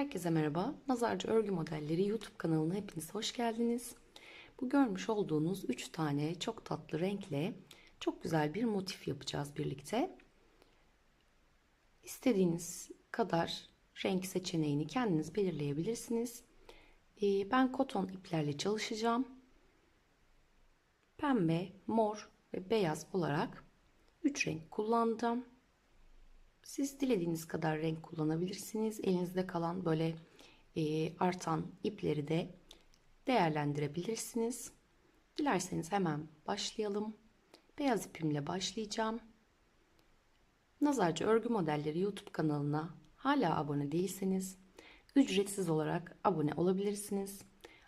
Herkese merhaba. Nazarcı Örgü Modelleri YouTube kanalına hepiniz hoş geldiniz. Bu görmüş olduğunuz 3 tane çok tatlı renkle çok güzel bir motif yapacağız birlikte. İstediğiniz kadar renk seçeneğini kendiniz belirleyebilirsiniz. Ee, Ben koton iplerle çalışacağım. Pembe, mor ve beyaz olarak 3 renk kullandım. Siz dilediğiniz kadar renk kullanabilirsiniz. Elinizde kalan böyle e, artan ipleri de değerlendirebilirsiniz. Dilerseniz hemen başlayalım. Beyaz ipimle başlayacağım. Nazarcı Örgü Modelleri YouTube kanalına hala abone değilseniz ücretsiz olarak abone olabilirsiniz.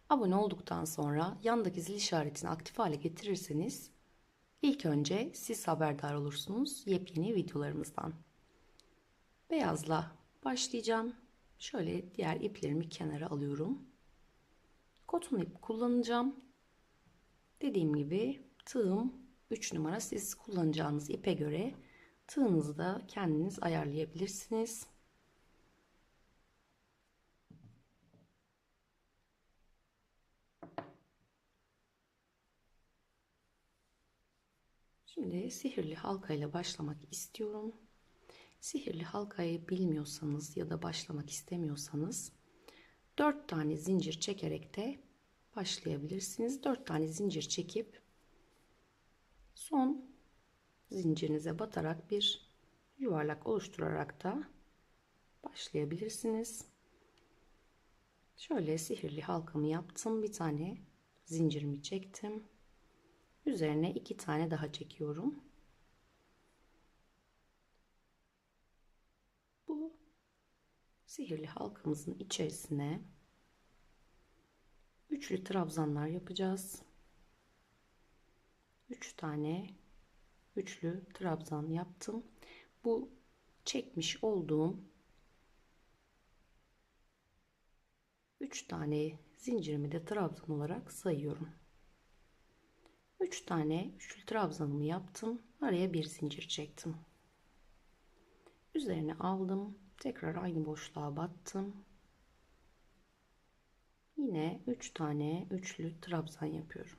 Abone olduktan sonra yandaki zil işaretini aktif hale getirirseniz ilk önce siz haberdar olursunuz yepyeni videolarımızdan. Beyazla başlayacağım. Şöyle diğer iplerimi kenara alıyorum. Koton ip kullanacağım. Dediğim gibi tığım 3 numara siz kullanacağınız ipe göre tığınızı da kendiniz ayarlayabilirsiniz. Şimdi sihirli halka ile başlamak istiyorum. Sihirli halkayı bilmiyorsanız ya da başlamak istemiyorsanız 4 tane zincir çekerek de başlayabilirsiniz. 4 tane zincir çekip son zincirinize batarak bir yuvarlak oluşturarak da başlayabilirsiniz. Şöyle sihirli halkamı yaptım. Bir tane zincirimi çektim. Üzerine iki tane daha çekiyorum. Bu sihirli halkamızın içerisine üçlü trabzanlar yapacağız. Üç tane üçlü trabzan yaptım. Bu çekmiş olduğum üç tane zincirimi de trabzan olarak sayıyorum. 3 tane üçlü trabzanımı yaptım. Araya bir zincir çektim. Üzerine aldım. Tekrar aynı boşluğa battım. Yine 3 tane üçlü trabzan yapıyorum.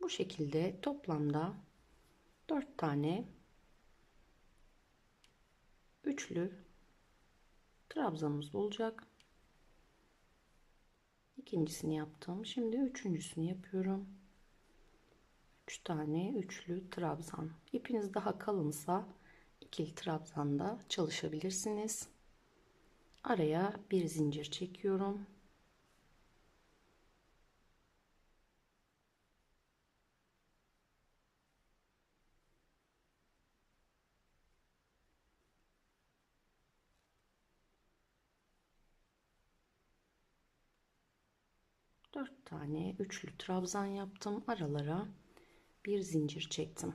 Bu şekilde toplamda 4 tane üçlü trabzanımız olacak. İkincisini yaptım. Şimdi üçüncüsünü yapıyorum. 3 tane üçlü trabzan. İpiniz daha kalınsa ikili trabzanda çalışabilirsiniz. Araya bir zincir çekiyorum. Dört tane üçlü trabzan yaptım. Aralara bir zincir çektim.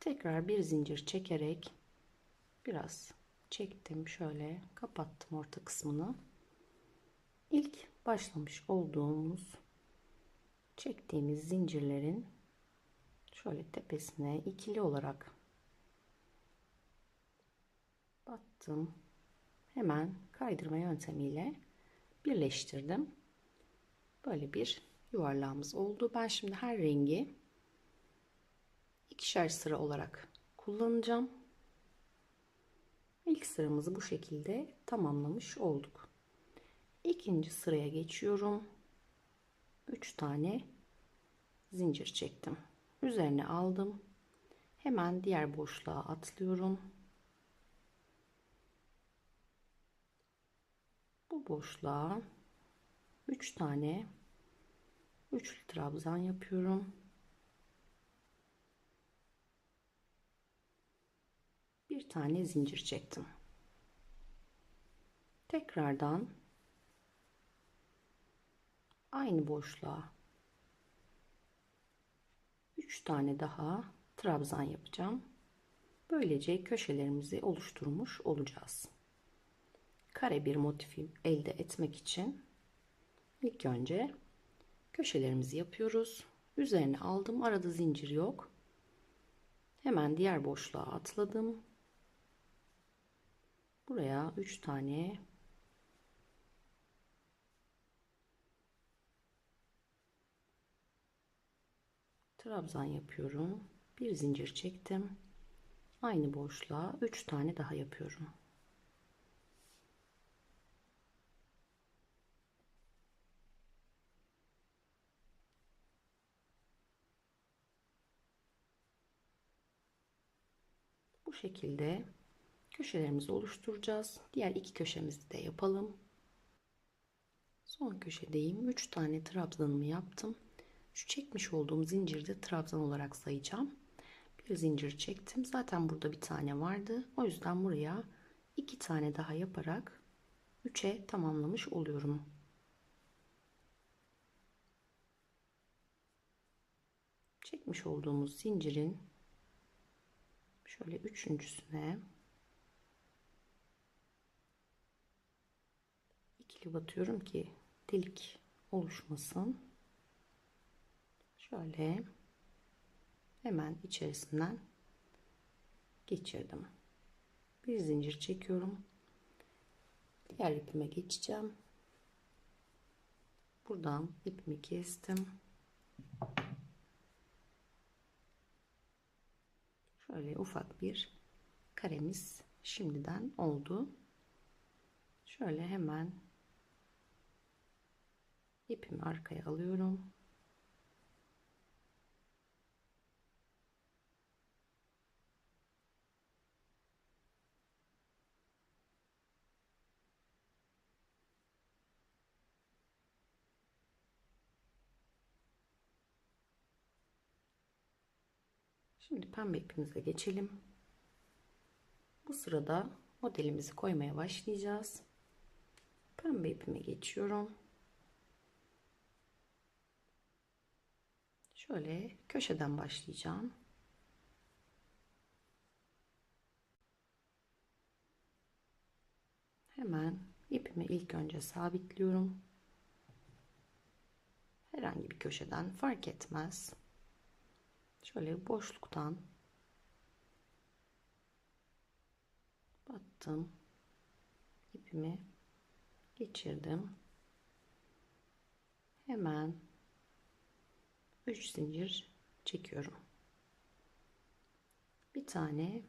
Tekrar bir zincir çekerek biraz çektim. Şöyle kapattım orta kısmını. İlk başlamış olduğumuz çektiğimiz zincirlerin şöyle tepesine ikili olarak battım. Hemen kaydırma yöntemiyle birleştirdim. Böyle bir yuvarlağımız oldu. Ben şimdi her rengi ikişer sıra olarak kullanacağım. İlk sıramızı bu şekilde tamamlamış olduk. İkinci sıraya geçiyorum. 3 tane zincir çektim. Üzerine aldım. Hemen diğer boşluğa atlıyorum. Bu boşluğa 3 tane üçlü trabzan yapıyorum. Bir tane zincir çektim. Tekrardan aynı boşluğa 3 tane daha trabzan yapacağım. Böylece köşelerimizi oluşturmuş olacağız. Kare bir motifi elde etmek için İlk önce köşelerimizi yapıyoruz. Üzerine aldım. Arada zincir yok. Hemen diğer boşluğa atladım. Buraya 3 tane trabzan yapıyorum. Bir zincir çektim. Aynı boşluğa 3 tane daha yapıyorum. Bu şekilde köşelerimizi oluşturacağız. Diğer iki köşemizi de yapalım. Son köşedeyim. 3 tane trabzanımı yaptım. Şu çekmiş olduğum zincirde trabzan olarak sayacağım. Bir zincir çektim. Zaten burada bir tane vardı. O yüzden buraya iki tane daha yaparak 3'e tamamlamış oluyorum. Çekmiş olduğumuz zincirin şöyle üçüncüsüne ikili batıyorum ki delik oluşmasın. Şöyle hemen içerisinden geçirdim. Bir zincir çekiyorum. Diğer ipime geçeceğim. Buradan ipimi kestim. Şöyle ufak bir karemiz şimdiden oldu. Şöyle hemen ipimi arkaya alıyorum. Şimdi pembe ipimize geçelim. Bu sırada modelimizi koymaya başlayacağız. Pembe ipime geçiyorum. Şöyle köşeden başlayacağım. Hemen ipimi ilk önce sabitliyorum. Herhangi bir köşeden fark etmez. Şöyle boşluktan battım. ipimi geçirdim. Hemen 3 zincir çekiyorum. Bir tane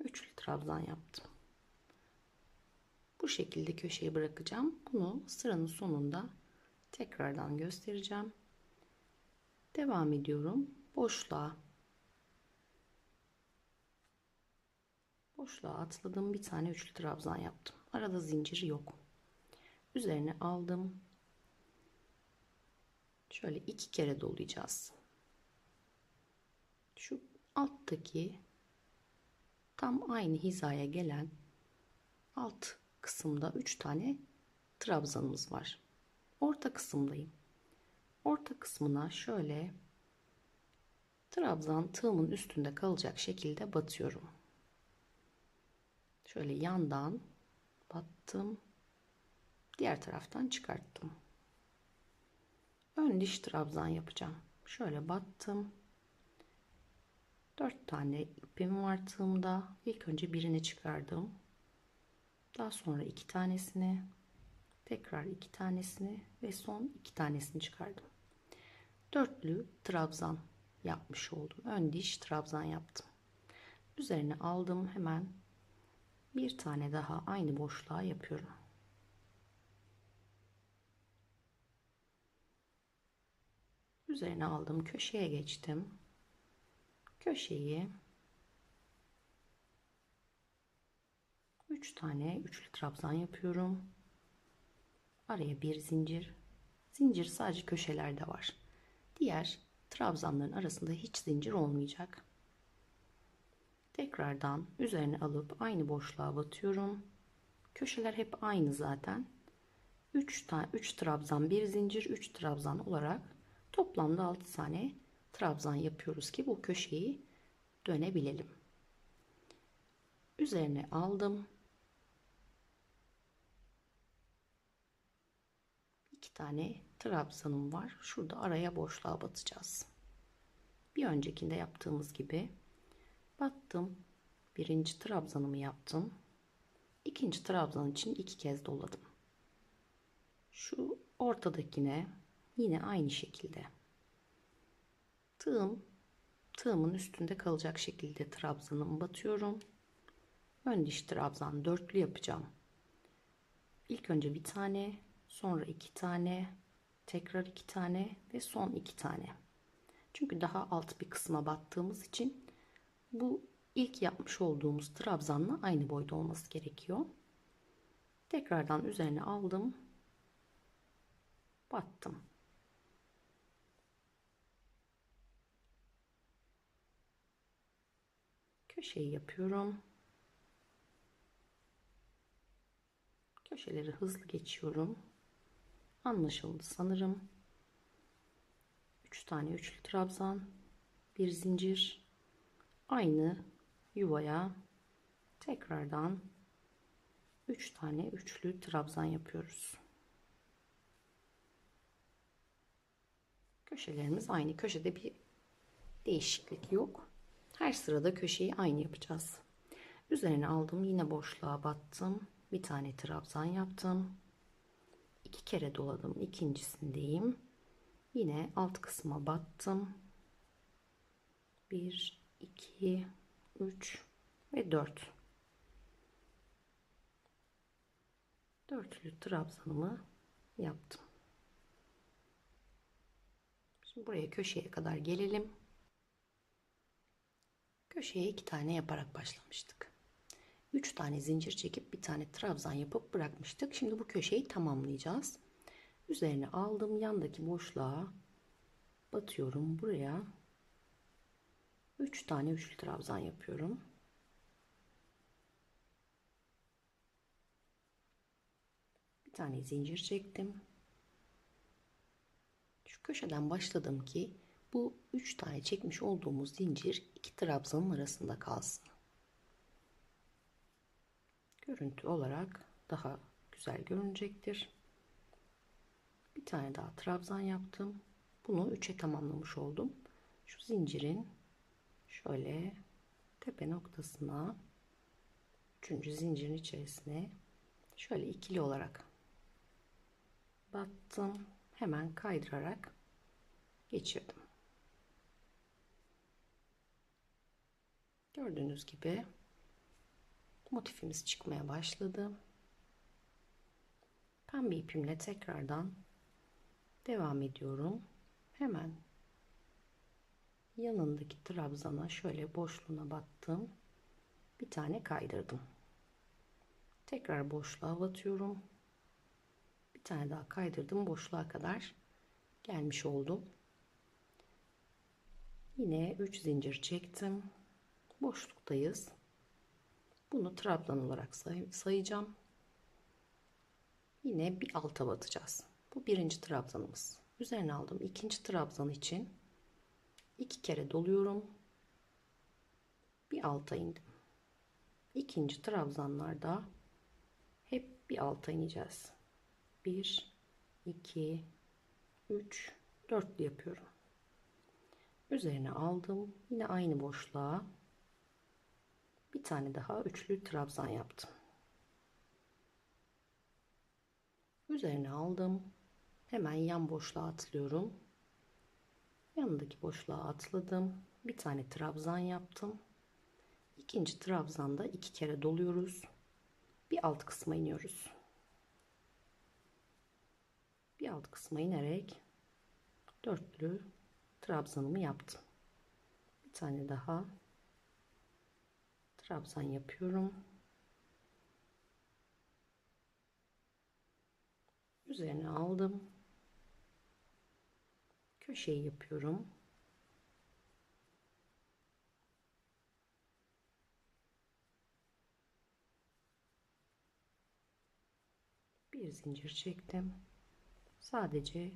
üçlü trabzan yaptım. Bu şekilde köşeye bırakacağım. Bunu sıranın sonunda tekrardan göstereceğim. Devam ediyorum. Boşluğa. Boşluğa atladım. Bir tane üçlü trabzan yaptım. Arada zincir yok. Üzerine aldım. Şöyle iki kere dolayacağız. Şu alttaki tam aynı hizaya gelen alt kısımda üç tane trabzanımız var. Orta kısımdayım orta kısmına şöyle trabzan tığımın üstünde kalacak şekilde batıyorum. Şöyle yandan battım. Diğer taraftan çıkarttım. Ön diş trabzan yapacağım. Şöyle battım. 4 tane ipim var tığımda. İlk önce birini çıkardım. Daha sonra iki tanesini, tekrar iki tanesini ve son iki tanesini çıkardım dörtlü trabzan yapmış oldum. Ön diş trabzan yaptım. Üzerine aldım hemen bir tane daha aynı boşluğa yapıyorum. Üzerine aldım köşeye geçtim. Köşeyi 3 tane üçlü trabzan yapıyorum. Araya bir zincir. Zincir sadece köşelerde var. Diğer trabzanların arasında hiç zincir olmayacak. Tekrardan üzerine alıp aynı boşluğa batıyorum. Köşeler hep aynı zaten. 3 tane 3 trabzan, 1 zincir, 3 trabzan olarak toplamda 6 tane trabzan yapıyoruz ki bu köşeyi dönebilelim. Üzerine aldım. iki tane trabzanım var. Şurada araya boşluğa batacağız. bir öncekinde yaptığımız gibi battım. Birinci trabzanımı yaptım. İkinci trabzan için iki kez doladım. Şu ortadakine yine aynı şekilde tığım tığımın üstünde kalacak şekilde trabzanımı batıyorum. Ön diş trabzan dörtlü yapacağım. İlk önce bir tane, sonra iki tane, tekrar iki tane ve son iki tane. Çünkü daha alt bir kısma battığımız için bu ilk yapmış olduğumuz trabzanla aynı boyda olması gerekiyor. Tekrardan üzerine aldım. Battım. Köşeyi yapıyorum. Köşeleri hızlı geçiyorum. Anlaşıldı sanırım. 3 tane üçlü trabzan, bir zincir, aynı yuvaya tekrardan 3 tane üçlü trabzan yapıyoruz. Köşelerimiz aynı. Köşede bir değişiklik yok. Her sırada köşeyi aynı yapacağız. Üzerine aldım. Yine boşluğa battım. Bir tane trabzan yaptım. İki kere doladım. İkincisindeyim. Yine alt kısma battım. 1, 2, 3 ve 4. Dörtlü trabzanımı yaptım. Şimdi buraya köşeye kadar gelelim. Köşeye iki tane yaparak başlamıştık. Üç tane zincir çekip bir tane trabzan yapıp bırakmıştık. Şimdi bu köşeyi tamamlayacağız. Üzerine aldım yandaki boşluğa batıyorum buraya. Üç tane üçlü trabzan yapıyorum. Bir tane zincir çektim. Şu köşeden başladım ki bu üç tane çekmiş olduğumuz zincir iki trabzanın arasında kalsın. Görüntü olarak daha güzel görünecektir. Bir tane daha trabzan yaptım. Bunu üçe tamamlamış oldum. Şu zincirin şöyle tepe noktasına üçüncü zincirin içerisine şöyle ikili olarak battım. Hemen kaydırarak geçirdim. Gördüğünüz gibi motifimiz çıkmaya başladı. Pembe ipimle tekrardan devam ediyorum. Hemen yanındaki trabzana şöyle boşluğuna battım. Bir tane kaydırdım. Tekrar boşluğa batıyorum. Bir tane daha kaydırdım. Boşluğa kadar gelmiş oldum. Yine 3 zincir çektim. Boşluktayız. Bunu trabzan olarak say sayacağım. Yine bir alta batacağız. Bu birinci trabzanımız. Üzerine aldım. ikinci trabzan için iki kere doluyorum. Bir alta indim. İkinci trabzanlarda hep bir alta ineceğiz. 1 2 3 4 yapıyorum. Üzerine aldım. Yine aynı boşluğa bir tane daha üçlü trabzan yaptım. Üzerine aldım. Hemen yan boşluğa atlıyorum. Yanındaki boşluğa atladım. Bir tane trabzan yaptım. İkinci trabzanda iki kere doluyoruz. Bir alt kısma iniyoruz. Bir alt kısma inerek dörtlü trabzanımı yaptım. Bir tane daha trabzan yapıyorum. Üzerine aldım. Köşeyi yapıyorum. Bir zincir çektim. Sadece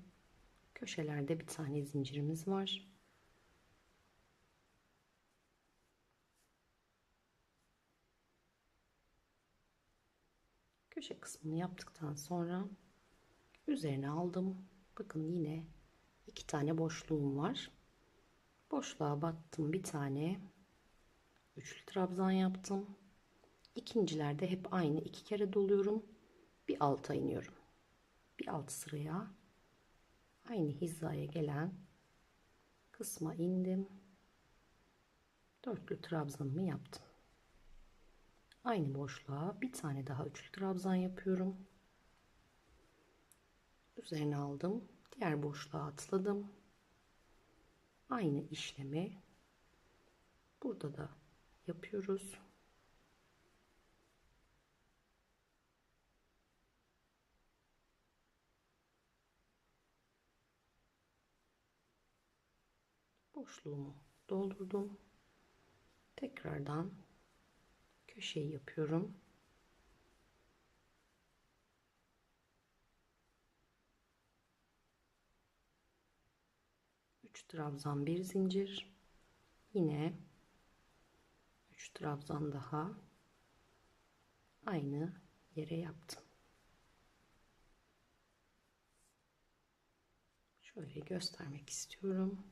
köşelerde bir tane zincirimiz var. Köşe kısmını yaptıktan sonra üzerine aldım. Bakın yine iki tane boşluğum var. Boşluğa battım bir tane. Üçlü trabzan yaptım. İkincilerde hep aynı iki kere doluyorum. Bir alta iniyorum. Bir alt sıraya aynı hizaya gelen kısma indim. Dörtlü trabzanımı yaptım. Aynı boşluğa bir tane daha üçlü trabzan yapıyorum. Üzerine aldım. Diğer boşluğa atladım. Aynı işlemi burada da yapıyoruz. Boşluğumu doldurdum. Tekrardan köşeyi yapıyorum. Üç trabzan bir zincir. Yine üç trabzan daha aynı yere yaptım. Şöyle göstermek istiyorum.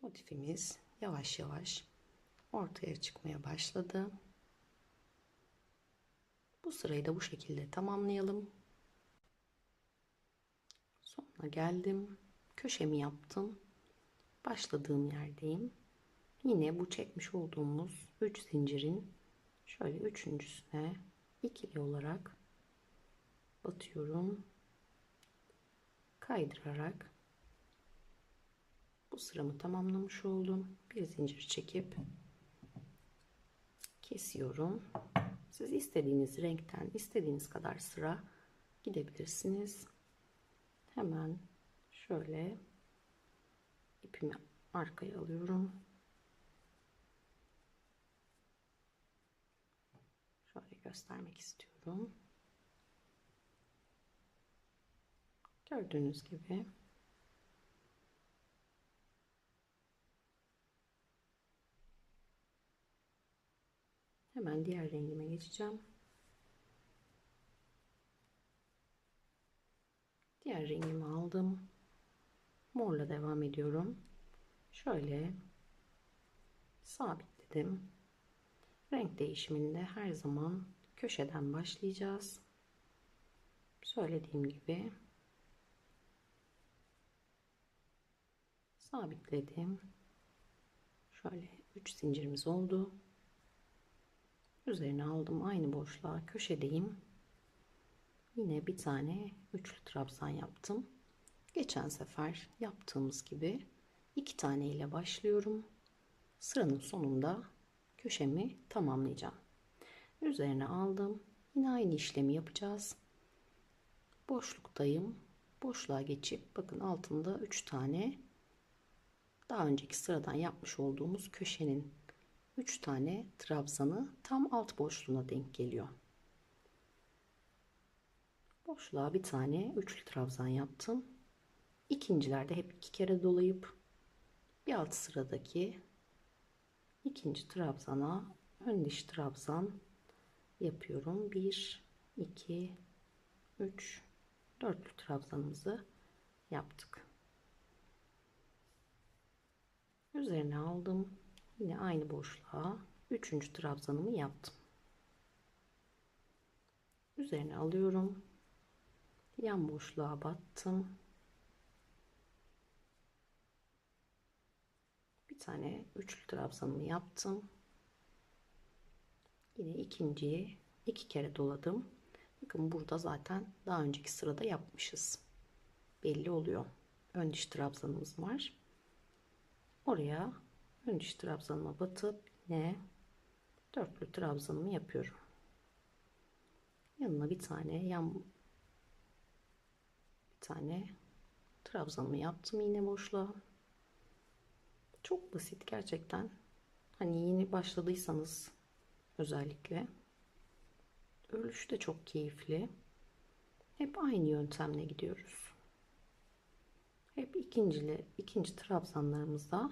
Motifimiz yavaş yavaş ortaya çıkmaya başladı. Bu sırayı da bu şekilde tamamlayalım. Sonuna geldim. Köşemi yaptım. Başladığım yerdeyim. Yine bu çekmiş olduğumuz 3 zincirin şöyle üçüncüsüne ikili olarak batıyorum. Kaydırarak bu sıramı tamamlamış oldum. Bir zincir çekip kesiyorum. Siz istediğiniz renkten istediğiniz kadar sıra gidebilirsiniz. Hemen şöyle ipimi arkaya alıyorum. Şöyle göstermek istiyorum. Gördüğünüz gibi Hemen diğer rengime geçeceğim. Diğer rengimi aldım. Morla devam ediyorum. Şöyle sabitledim. Renk değişiminde her zaman köşeden başlayacağız. Söylediğim gibi sabitledim. Şöyle 3 zincirimiz oldu. Üzerine aldım aynı boşluğa köşedeyim. Yine bir tane üçlü trabzan yaptım. Geçen sefer yaptığımız gibi iki tane ile başlıyorum. Sıranın sonunda köşemi tamamlayacağım. Üzerine aldım. Yine aynı işlemi yapacağız. Boşluktayım. Boşluğa geçip bakın altında 3 tane daha önceki sıradan yapmış olduğumuz köşenin 3 tane trabzanı tam alt boşluğuna denk geliyor. Boşluğa bir tane üçlü trabzan yaptım. İkincilerde hep iki kere dolayıp bir alt sıradaki ikinci trabzana ön diş trabzan yapıyorum. 1 2 3 dörtlü trabzanımızı yaptık. Üzerine aldım. Yine aynı boşluğa üçüncü trabzanımı yaptım. Üzerine alıyorum. Yan boşluğa battım. Bir tane üçlü trabzanımı yaptım. Yine ikinciyi iki kere doladım. Bakın burada zaten daha önceki sırada yapmışız. Belli oluyor. Ön diş trabzanımız var. Oraya ön diş trabzanıma batıp yine dörtlü trabzanımı yapıyorum. Yanına bir tane yan bir tane trabzanımı yaptım yine boşluğa. Çok basit gerçekten. Hani yeni başladıysanız özellikle örülüş de çok keyifli. Hep aynı yöntemle gidiyoruz. Hep ikincili, ikinci trabzanlarımızda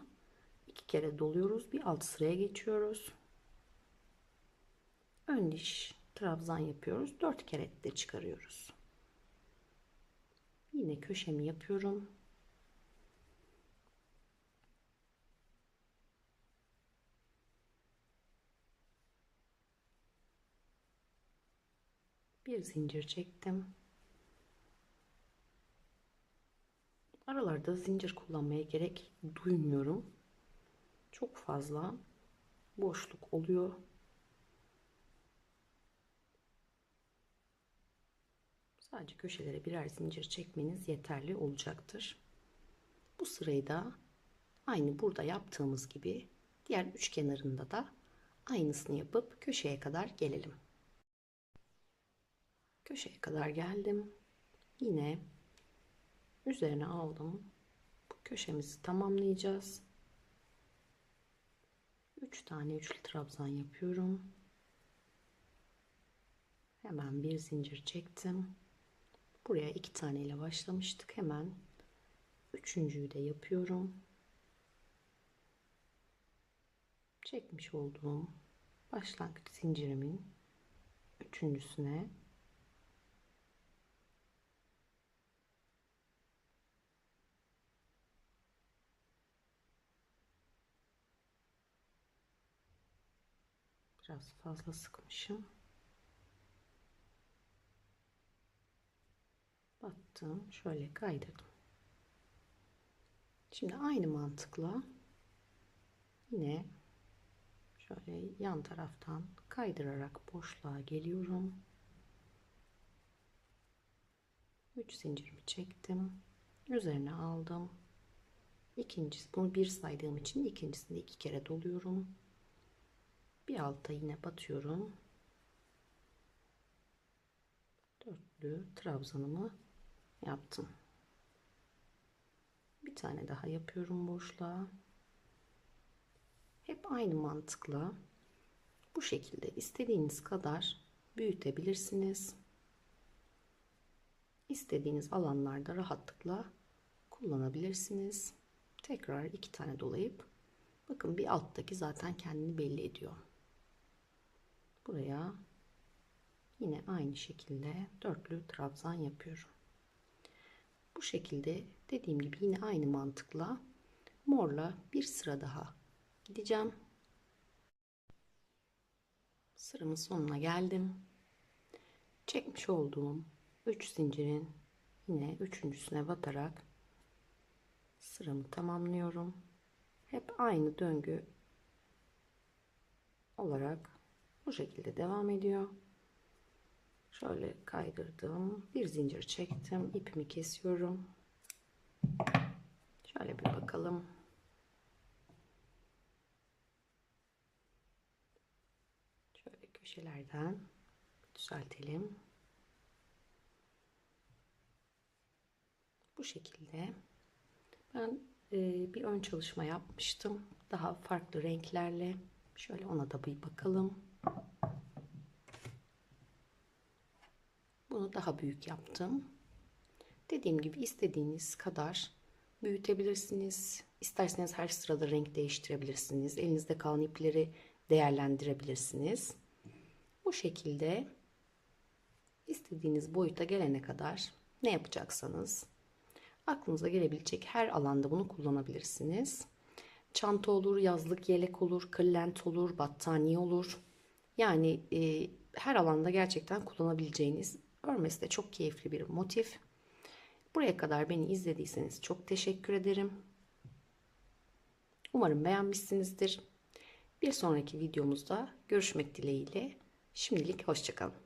iki kere doluyoruz. Bir alt sıraya geçiyoruz. Ön diş trabzan yapıyoruz. 4 kere de çıkarıyoruz. Yine köşemi yapıyorum. Bir zincir çektim. Aralarda zincir kullanmaya gerek duymuyorum. Çok fazla boşluk oluyor. Sadece köşelere birer zincir çekmeniz yeterli olacaktır. Bu sırayı da aynı burada yaptığımız gibi diğer üç kenarında da aynısını yapıp köşeye kadar gelelim. Köşeye kadar geldim. Yine üzerine aldım. Bu köşemizi tamamlayacağız. 3 tane üçlü trabzan yapıyorum. Hemen bir zincir çektim. Buraya iki tane ile başlamıştık. Hemen üçüncüyü de yapıyorum. Çekmiş olduğum başlangıç zincirimin üçüncüsüne biraz fazla sıkmışım. battım. Şöyle kaydırdım. Şimdi aynı mantıkla yine şöyle yan taraftan kaydırarak boşluğa geliyorum. 3 zincirimi çektim. Üzerine aldım. İkincisi bunu bir saydığım için ikincisinde iki kere doluyorum bir alta yine batıyorum dörtlü trabzanımı yaptım. Bir tane daha yapıyorum boşluğa. Hep aynı mantıkla bu şekilde istediğiniz kadar büyütebilirsiniz. İstediğiniz alanlarda rahatlıkla kullanabilirsiniz. Tekrar iki tane dolayıp bakın bir alttaki zaten kendini belli ediyor. Buraya yine aynı şekilde dörtlü trabzan yapıyorum. Bu şekilde dediğim gibi yine aynı mantıkla morla bir sıra daha gideceğim. Sıramın sonuna geldim. Çekmiş olduğum 3 zincirin yine üçüncüsüne batarak sıramı tamamlıyorum. Hep aynı döngü olarak bu şekilde devam ediyor. Şöyle kaydırdım. Bir zincir çektim. ipimi kesiyorum. Şöyle bir bakalım. Şöyle köşelerden düzeltelim. Bu şekilde ben e, bir ön çalışma yapmıştım. Daha farklı renklerle. Şöyle ona da bir bakalım. Bunu daha büyük yaptım. Dediğim gibi istediğiniz kadar büyütebilirsiniz. İsterseniz her sırada renk değiştirebilirsiniz. Elinizde kalan ipleri değerlendirebilirsiniz. Bu şekilde istediğiniz boyuta gelene kadar ne yapacaksanız aklınıza gelebilecek her alanda bunu kullanabilirsiniz. Çanta olur, yazlık yelek olur, kırlent olur, battaniye olur. Yani e, her alanda gerçekten kullanabileceğiniz Örmesi de çok keyifli bir motif. Buraya kadar beni izlediyseniz çok teşekkür ederim. Umarım beğenmişsinizdir. Bir sonraki videomuzda görüşmek dileğiyle. Şimdilik hoşçakalın.